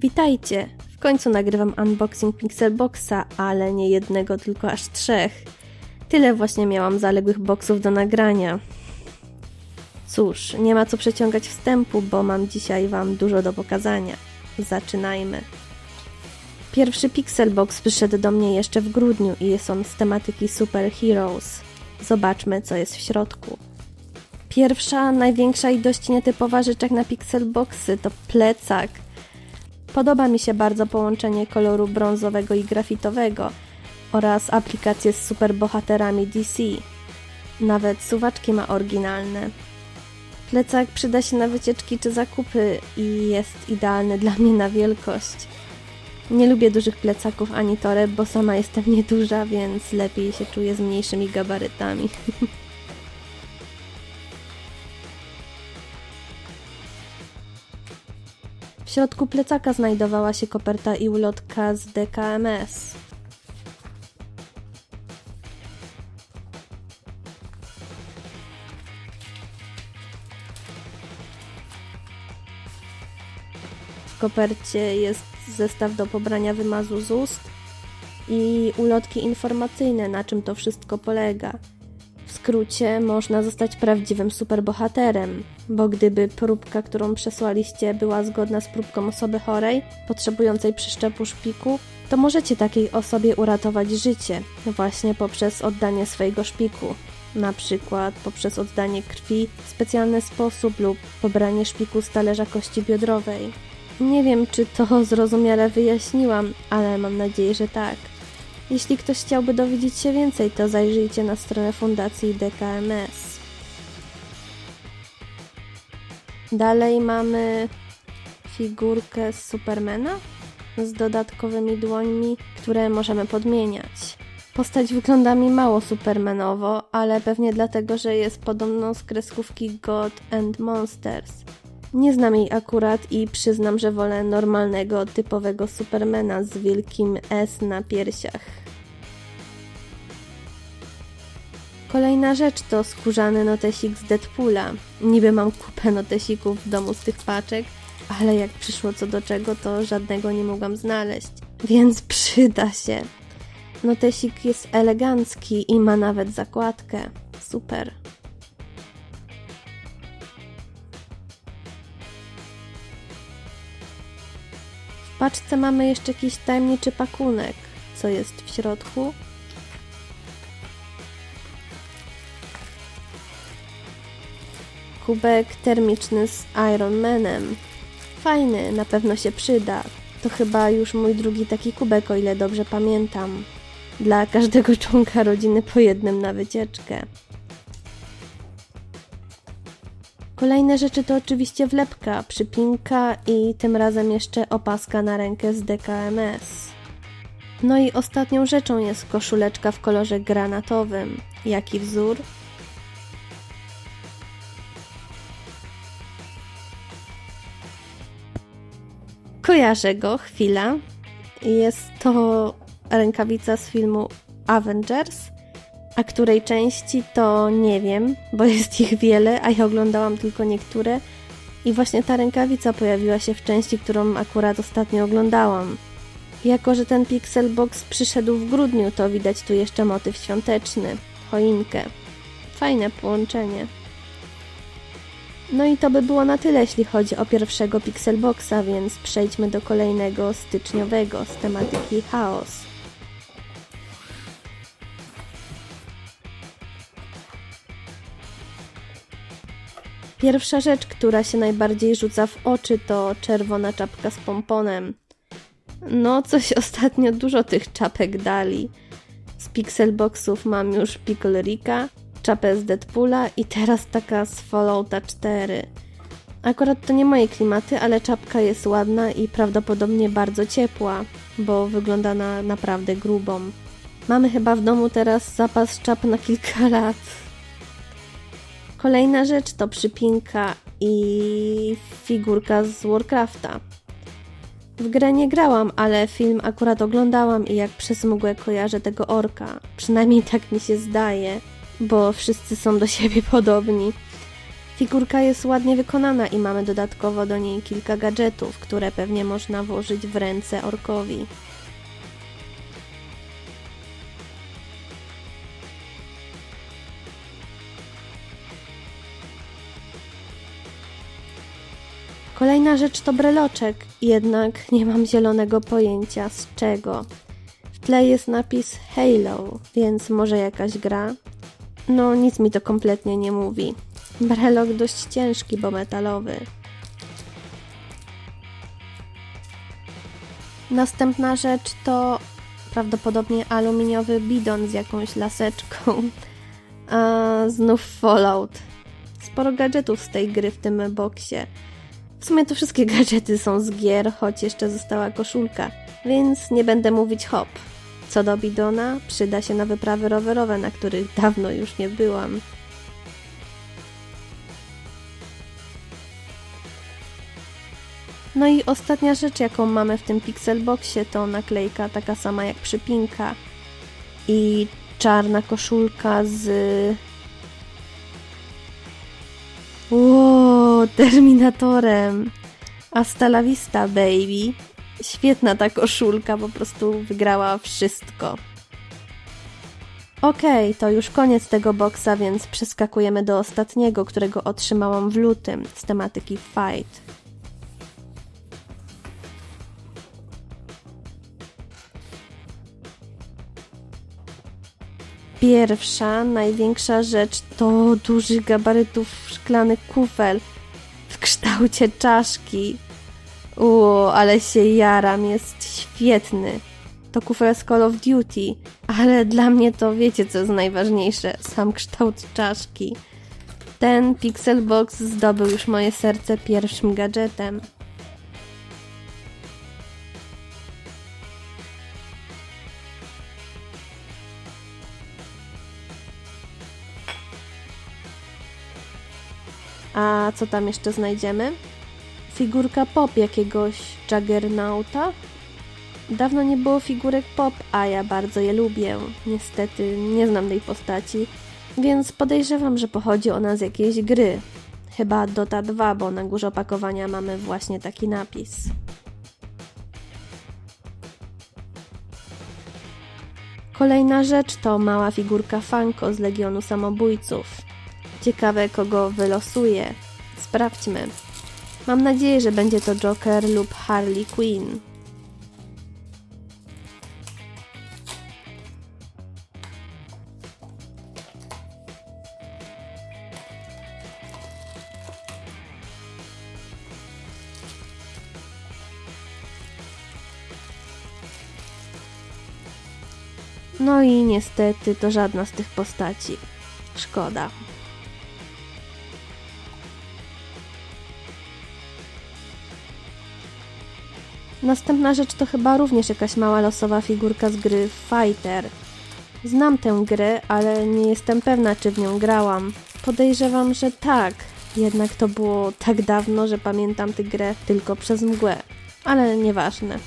Witajcie! W końcu nagrywam unboxing Pixelboxa, ale nie jednego, tylko aż trzech. Tyle właśnie miałam zaległych boxów do nagrania. Cóż, nie ma co przeciągać wstępu, bo mam dzisiaj Wam dużo do pokazania. Zaczynajmy. Pierwszy Pixelbox przyszedł do mnie jeszcze w grudniu i jest on z tematyki Super Heroes. Zobaczmy, co jest w środku. Pierwsza, największa i dość nietypowa rzecz jak na Pixelboxy to plecak. Podoba mi się bardzo połączenie koloru brązowego i grafitowego oraz aplikacje z superbohaterami DC. Nawet suwaczki ma oryginalne. Plecak przyda się na wycieczki czy zakupy i jest idealny dla mnie na wielkość. Nie lubię dużych plecaków ani toreb, bo sama jestem nieduża, więc lepiej się czuję z mniejszymi gabarytami. W środku plecaka znajdowała się koperta i ulotka z DKMS. W kopercie jest zestaw do pobrania wymazu z ust i ulotki informacyjne, na czym to wszystko polega. Skrócie, można zostać prawdziwym superbohaterem, bo gdyby próbka, którą przesłaliście, była zgodna z próbką osoby chorej, potrzebującej przyszczepu szpiku, to możecie takiej osobie uratować życie właśnie poprzez oddanie swojego szpiku. Na przykład poprzez oddanie krwi w specjalny sposób lub pobranie szpiku z talerza kości biodrowej. Nie wiem, czy to zrozumiale wyjaśniłam, ale mam nadzieję, że tak. Jeśli ktoś chciałby dowiedzieć się więcej, to zajrzyjcie na stronę Fundacji DKMS. Dalej mamy figurkę Supermana z dodatkowymi dłońmi, które możemy podmieniać. Postać wygląda mi mało supermanowo, ale pewnie dlatego, że jest podobną z kreskówki God and Monsters. Nie znam jej akurat i przyznam, że wolę normalnego, typowego Supermana z wielkim S na piersiach. Kolejna rzecz to skórzany notesik z Deadpoola. Niby mam kupę notesików w domu z tych paczek, ale jak przyszło co do czego, to żadnego nie mogłam znaleźć, więc przyda się. Notesik jest elegancki i ma nawet zakładkę. Super. Paczce mamy jeszcze jakiś tajemniczy pakunek. Co jest w środku? Kubek termiczny z Iron Manem. Fajny, na pewno się przyda. To chyba już mój drugi taki kubek, o ile dobrze pamiętam. Dla każdego członka rodziny po jednym na wycieczkę. Kolejne rzeczy to oczywiście wlepka, przypinka i tym razem jeszcze opaska na rękę z DKMS. No i ostatnią rzeczą jest koszuleczka w kolorze granatowym. Jaki wzór? Kojarzę go, chwila. Jest to rękawica z filmu Avengers, a której części to nie wiem, bo jest ich wiele, a ja oglądałam tylko niektóre. I właśnie ta rękawica pojawiła się w części, którą akurat ostatnio oglądałam. Jako, że ten Pixel Box przyszedł w grudniu, to widać tu jeszcze motyw świąteczny, choinkę. Fajne połączenie. No i to by było na tyle, jeśli chodzi o pierwszego Pixelboxa, więc przejdźmy do kolejnego styczniowego z tematyki chaos. Pierwsza rzecz, która się najbardziej rzuca w oczy, to czerwona czapka z pomponem. No, coś ostatnio dużo tych czapek dali. Z Pixelboxów mam już Pickle Rika, czapę z Deadpoola i teraz taka z Fallouta 4. Akurat to nie moje klimaty, ale czapka jest ładna i prawdopodobnie bardzo ciepła, bo wygląda na naprawdę grubą. Mamy chyba w domu teraz zapas czap na kilka lat. Kolejna rzecz to przypinka i figurka z Warcrafta. W grę nie grałam, ale film akurat oglądałam i jak przez mgłę kojarzę tego orka. Przynajmniej tak mi się zdaje, bo wszyscy są do siebie podobni. Figurka jest ładnie wykonana i mamy dodatkowo do niej kilka gadżetów, które pewnie można włożyć w ręce orkowi. Kolejna rzecz to breloczek, jednak nie mam zielonego pojęcia z czego. W tle jest napis Halo, więc może jakaś gra? No, nic mi to kompletnie nie mówi. Brelok dość ciężki, bo metalowy. Następna rzecz to prawdopodobnie aluminiowy bidon z jakąś laseczką. A znów Fallout. Sporo gadżetów z tej gry w tym boksie. W sumie to wszystkie gadżety są z gier, choć jeszcze została koszulka, więc nie będę mówić hop. Co do bidona, przyda się na wyprawy rowerowe, na których dawno już nie byłam. No i ostatnia rzecz, jaką mamy w tym Pixelboxie, to naklejka taka sama jak przypinka i czarna koszulka z... Terminatorem. Hasta la vista, baby. Świetna ta koszulka, po prostu wygrała wszystko. Okej, to już koniec tego boksa, więc przeskakujemy do ostatniego, którego otrzymałam w lutym z tematyki Fight. Pierwsza, największa rzecz to dużych gabarytów szklany kufel kształcie czaszki. Ło, ale się jaram, jest świetny. To kufel z Call of Duty, ale dla mnie to wiecie co jest najważniejsze, sam kształt czaszki. Ten Pixel Box zdobył już moje serce pierwszym gadżetem. A co tam jeszcze znajdziemy? Figurka pop jakiegoś Juggernauta? Dawno nie było figurek pop, a ja bardzo je lubię. Niestety nie znam tej postaci, więc podejrzewam, że pochodzi ona z jakiejś gry. Chyba Dota 2, bo na górze opakowania mamy właśnie taki napis. Kolejna rzecz to mała figurka Funko z Legionu Samobójców. Ciekawe, kogo wylosuje. Sprawdźmy. Mam nadzieję, że będzie to Joker lub Harley Quinn. No i niestety to żadna z tych postaci. Szkoda. Następna rzecz to chyba również jakaś mała losowa figurka z gry Fighter. Znam tę grę, ale nie jestem pewna, czy w nią grałam. Podejrzewam, że tak. Jednak to było tak dawno, że pamiętam tę grę tylko przez mgłę. Ale nieważne.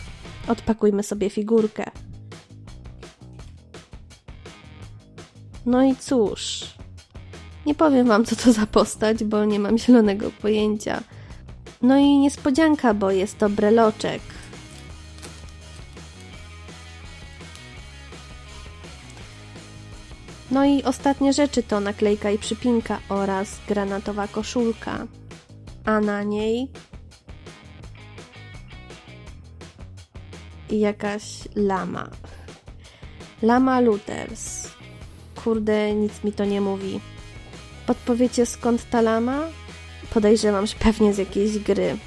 Odpakujmy sobie figurkę. No i cóż. Nie powiem wam, co to za postać, bo nie mam zielonego pojęcia. No i niespodzianka, bo jest to breloczek. No i ostatnie rzeczy to naklejka i przypinka oraz granatowa koszulka. A na niej jakaś lama. Lama Luthers. Kurde, nic mi to nie mówi. Podpowiecie skąd ta lama? Podejrzewam, że pewnie z jakiejś gry.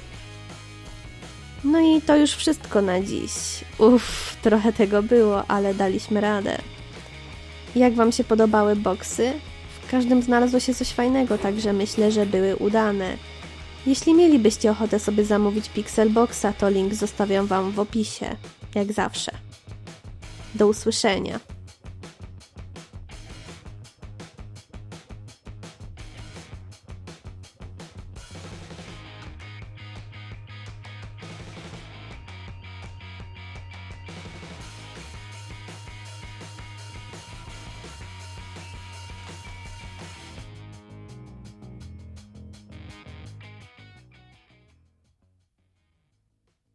No i to już wszystko na dziś. Uff, trochę tego było, ale daliśmy radę. Jak Wam się podobały boksy? W każdym znalazło się coś fajnego, także myślę, że były udane. Jeśli mielibyście ochotę sobie zamówić Pixelboxa, to link zostawiam Wam w opisie, jak zawsze. Do usłyszenia.